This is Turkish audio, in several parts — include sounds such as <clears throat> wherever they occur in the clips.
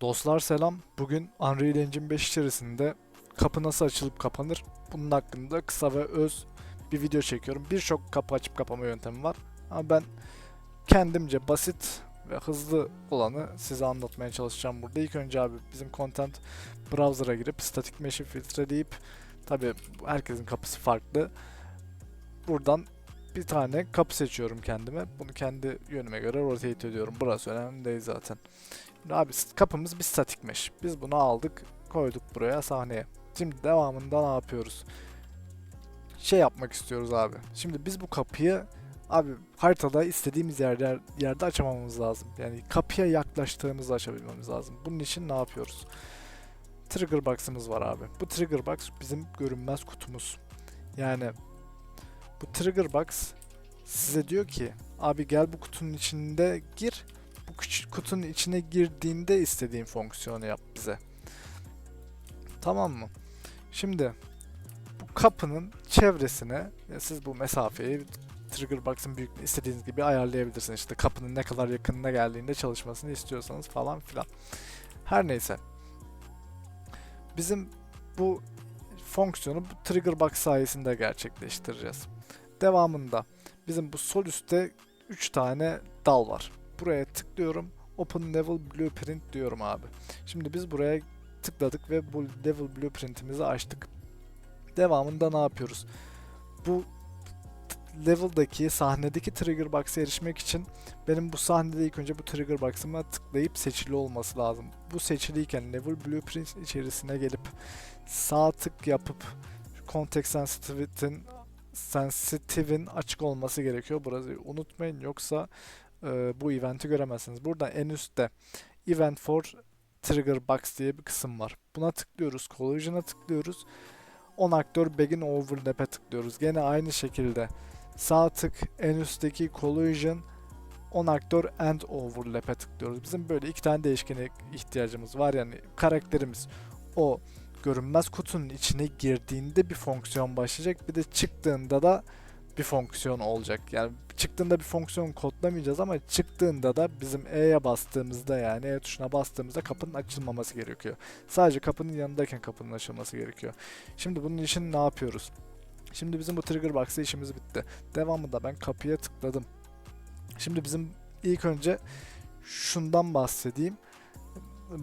Dostlar selam. Bugün Unreal Engine 5 içerisinde kapı nasıl açılıp kapanır? Bunun hakkında kısa ve öz bir video çekiyorum. Birçok kapı açıp kapama yöntemi var. Ama ben kendimce basit ve hızlı olanı size anlatmaya çalışacağım burada. İlk önce abi bizim content browser'a girip static mesh'i filtreleyip tabi herkesin kapısı farklı. Buradan bir tane kapı seçiyorum kendime. Bunu kendi yönüme göre rotate ediyorum. Burası önemli değil zaten. Abi kapımız bir static mesh. Biz bunu aldık, koyduk buraya sahneye. Şimdi devamında ne yapıyoruz? Şey yapmak istiyoruz abi. Şimdi biz bu kapıyı abi haritada istediğimiz yerde yerde açamamamız lazım. Yani kapıya yaklaştığımızda açabilmemiz lazım. Bunun için ne yapıyoruz? Trigger box'ımız var abi. Bu trigger box bizim görünmez kutumuz. Yani bu trigger box size diyor ki abi gel bu kutunun içinde gir küçük kutunun içine girdiğinde istediğin fonksiyonu yap bize. Tamam mı? Şimdi bu kapının çevresine siz bu mesafeyi trigger box'ın büyüklüğünü istediğiniz gibi ayarlayabilirsiniz. İşte kapının ne kadar yakınına geldiğinde çalışmasını istiyorsanız falan filan. Her neyse. Bizim bu fonksiyonu bu trigger box sayesinde gerçekleştireceğiz. Devamında bizim bu sol üstte 3 tane dal var. Buraya tıklıyorum. Open Level Blueprint diyorum abi. Şimdi biz buraya tıkladık ve bu Level Blueprint'imizi açtık. Devamında ne yapıyoruz? Bu level'daki sahnedeki trigger box'a erişmek için benim bu sahnede ilk önce bu trigger box'ıma tıklayıp seçili olması lazım. Bu seçiliyken level blueprint içerisine gelip sağ tık yapıp context sensitivity'nin sensitive'in açık olması gerekiyor. Burası unutmayın yoksa e, bu event'i göremezsiniz. Burada en üstte event for trigger box diye bir kısım var. Buna tıklıyoruz. Collision'a tıklıyoruz. On aktör begin overlap'e tıklıyoruz. Gene aynı şekilde sağ tık en üstteki collision on aktör and overlap'e tıklıyoruz. Bizim böyle iki tane değişkene ihtiyacımız var. Yani karakterimiz o görünmez kutunun içine girdiğinde bir fonksiyon başlayacak. Bir de çıktığında da bir fonksiyon olacak. Yani çıktığında bir fonksiyon kodlamayacağız ama çıktığında da bizim E'ye bastığımızda yani E tuşuna bastığımızda kapının açılmaması gerekiyor. Sadece kapının yanındayken kapının açılması gerekiyor. Şimdi bunun için ne yapıyoruz? Şimdi bizim bu trigger box'ta işimiz bitti. Devamında ben kapıya tıkladım. Şimdi bizim ilk önce şundan bahsedeyim.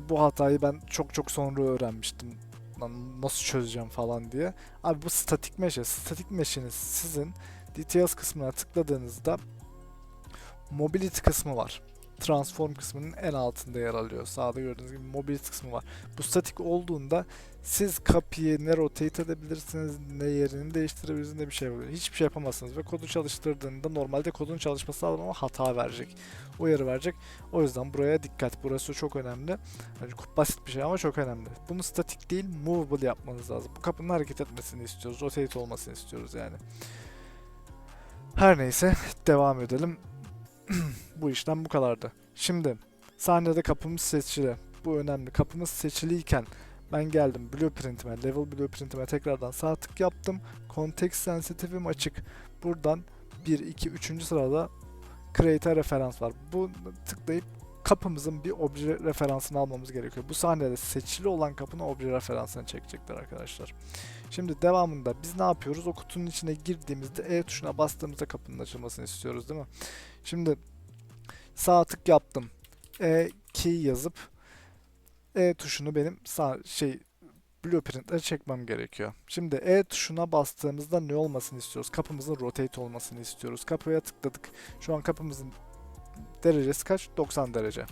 Bu hatayı ben çok çok sonra öğrenmiştim. Lan nasıl çözeceğim falan diye. Abi bu statik mesh. Statik mesh'iniz sizin details kısmına tıkladığınızda mobility kısmı var. Transform kısmının en altında yer alıyor. Sağda gördüğünüz gibi mobility kısmı var. Bu statik olduğunda siz kapıyı ne rotate edebilirsiniz, ne yerini değiştirebilirsiniz, ne bir şey yapabilirsiniz. Hiçbir şey yapamazsınız ve kodu çalıştırdığında normalde kodun çalışması lazım ama hata verecek. Uyarı verecek. O yüzden buraya dikkat. Burası çok önemli. Yani basit bir şey ama çok önemli. Bunu statik değil, movable yapmanız lazım. Bu kapının hareket etmesini istiyoruz. Rotate olmasını istiyoruz yani. Her neyse devam edelim. <clears throat> bu işlem bu kadardı. Şimdi sahnede kapımız seçili. Bu önemli. Kapımız seçiliyken ben geldim blueprint'ime, level blueprint'ime tekrardan sağ tık yaptım. Context sensitive'im açık. Buradan 1, 2, 3. sırada create referans var. Bu tıklayıp kapımızın bir obje referansını almamız gerekiyor. Bu sahnede seçili olan kapının obje referansını çekecekler arkadaşlar. Şimdi devamında biz ne yapıyoruz? O kutunun içine girdiğimizde E tuşuna bastığımızda kapının açılmasını istiyoruz değil mi? Şimdi sağ tık yaptım. E key yazıp E tuşunu benim sağ şey blueprint'e çekmem gerekiyor. Şimdi E tuşuna bastığımızda ne olmasını istiyoruz? Kapımızın rotate olmasını istiyoruz. Kapıya tıkladık. Şu an kapımızın derecesi kaç? 90 derece.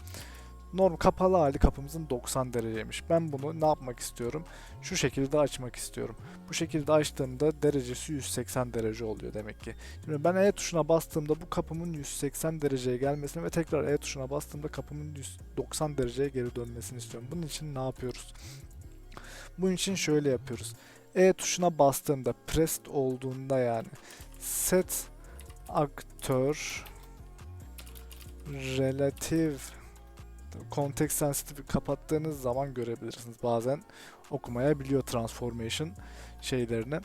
Norm kapalı hali kapımızın 90 dereceymiş. Ben bunu ne yapmak istiyorum? Şu şekilde açmak istiyorum. Bu şekilde açtığımda derecesi 180 derece oluyor demek ki. Şimdi ben E tuşuna bastığımda bu kapımın 180 dereceye gelmesini ve tekrar E tuşuna bastığımda kapımın 190 dereceye geri dönmesini istiyorum. Bunun için ne yapıyoruz? Bunun için şöyle yapıyoruz. E tuşuna bastığımda pressed olduğunda yani set aktör relative context sensitive kapattığınız zaman görebilirsiniz. Bazen okumayabiliyor transformation şeylerini.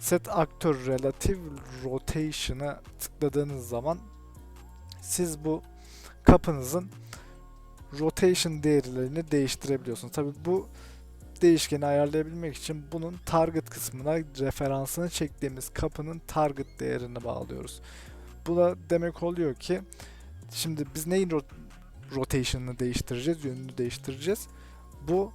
Set aktör relative rotation'a tıkladığınız zaman siz bu kapınızın rotation değerlerini değiştirebiliyorsunuz. Tabi bu değişkeni ayarlayabilmek için bunun target kısmına referansını çektiğimiz kapının target değerini bağlıyoruz. Bu da demek oluyor ki şimdi biz neyin ro- rotation'ını değiştireceğiz, yönünü değiştireceğiz. Bu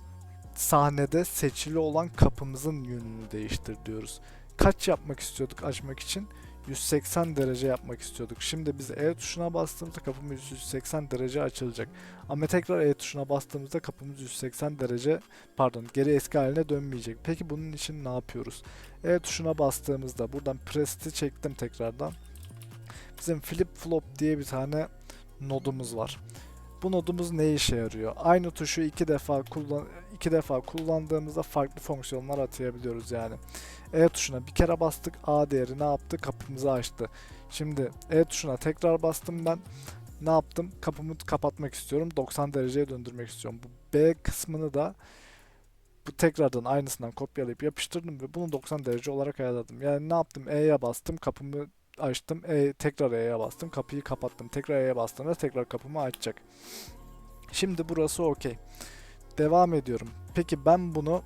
sahnede seçili olan kapımızın yönünü değiştir diyoruz. Kaç yapmak istiyorduk açmak için? 180 derece yapmak istiyorduk. Şimdi biz E tuşuna bastığımızda kapımız 180 derece açılacak. Ama tekrar E tuşuna bastığımızda kapımız 180 derece pardon geri eski haline dönmeyecek. Peki bunun için ne yapıyoruz? E tuşuna bastığımızda buradan press'i çektim tekrardan. Bizim flip flop diye bir tane nodumuz var. Bu nodumuz ne işe yarıyor? Aynı tuşu iki defa kullan iki defa kullandığımızda farklı fonksiyonlar atayabiliyoruz yani. E tuşuna bir kere bastık. A değeri ne yaptı? Kapımızı açtı. Şimdi E tuşuna tekrar bastım ben. Ne yaptım? Kapımı kapatmak istiyorum. 90 dereceye döndürmek istiyorum. Bu B kısmını da bu tekrardan aynısından kopyalayıp yapıştırdım ve bunu 90 derece olarak ayarladım. Yani ne yaptım? E'ye bastım. Kapımı açtım. E, tekrar E'ye bastım. Kapıyı kapattım. Tekrar E'ye bastığımda tekrar kapımı açacak. Şimdi burası okey. Devam ediyorum. Peki ben bunu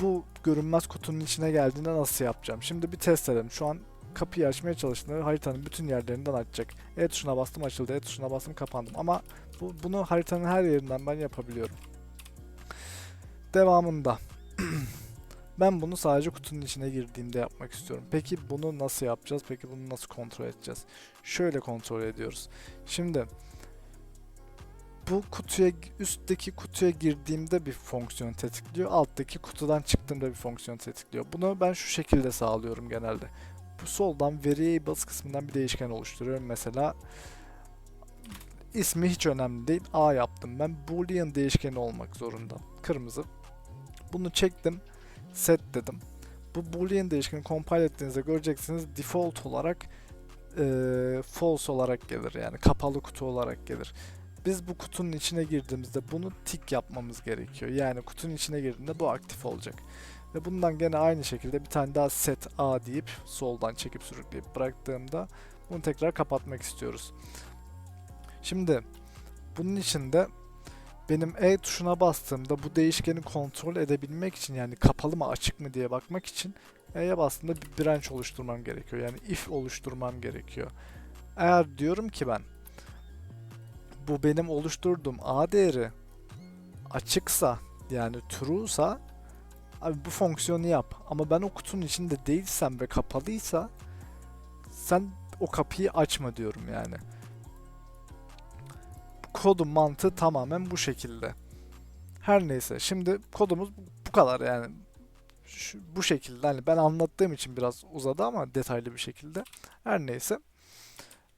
bu görünmez kutunun içine geldiğinde nasıl yapacağım? Şimdi bir test edelim. Şu an kapıyı açmaya çalıştığında haritanın bütün yerlerinden açacak. E tuşuna bastım açıldı. E tuşuna bastım kapandım. Ama bu, bunu haritanın her yerinden ben yapabiliyorum. Devamında <clears throat> ben bunu sadece kutunun içine girdiğimde yapmak istiyorum. Peki bunu nasıl yapacağız? Peki bunu nasıl kontrol edeceğiz? Şöyle kontrol ediyoruz. Şimdi bu kutuya üstteki kutuya girdiğimde bir fonksiyon tetikliyor. Alttaki kutudan çıktığımda bir fonksiyon tetikliyor. Bunu ben şu şekilde sağlıyorum genelde. Bu soldan variables kısmından bir değişken oluşturuyorum. Mesela ismi hiç önemli değil. A yaptım ben. Boolean değişkeni olmak zorunda. Kırmızı. Bunu çektim. Set dedim. Bu boolean değişkeni compile ettiğinizde göreceksiniz default olarak eee, false olarak gelir. Yani kapalı kutu olarak gelir biz bu kutunun içine girdiğimizde bunu tik yapmamız gerekiyor. Yani kutunun içine girdiğinde bu aktif olacak. Ve bundan gene aynı şekilde bir tane daha set A deyip soldan çekip sürükleyip bıraktığımda bunu tekrar kapatmak istiyoruz. Şimdi bunun içinde benim E tuşuna bastığımda bu değişkeni kontrol edebilmek için yani kapalı mı açık mı diye bakmak için E'ye bastığımda bir branch oluşturmam gerekiyor. Yani if oluşturmam gerekiyor. Eğer diyorum ki ben bu benim oluşturduğum A değeri açıksa yani true'sa abi bu fonksiyonu yap. Ama ben o kutunun içinde değilsem ve kapalıysa sen o kapıyı açma diyorum yani. Kodun mantığı tamamen bu şekilde. Her neyse şimdi kodumuz bu kadar yani. Şu, bu şekilde hani ben anlattığım için biraz uzadı ama detaylı bir şekilde. Her neyse.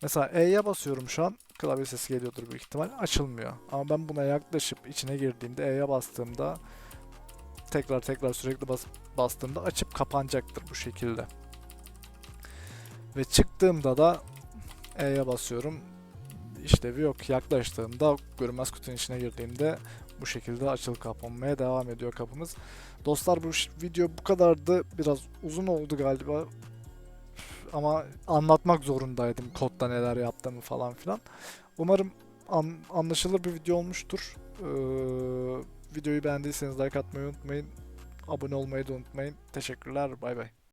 Mesela E'ye basıyorum şu an. Klavye sesi geliyordur büyük ihtimal. Açılmıyor. Ama ben buna yaklaşıp içine girdiğimde E'ye bastığımda tekrar tekrar sürekli bas bastığımda açıp kapanacaktır bu şekilde. Ve çıktığımda da E'ye basıyorum. İşlevi yok. Yaklaştığımda görünmez kutunun içine girdiğimde bu şekilde açılıp kapanmaya devam ediyor kapımız. Dostlar bu video bu kadardı. Biraz uzun oldu galiba ama anlatmak zorundaydım kodda neler yaptığımı falan filan. Umarım an- anlaşılır bir video olmuştur. Ee, videoyu beğendiyseniz like atmayı unutmayın. Abone olmayı da unutmayın. Teşekkürler. Bay bay.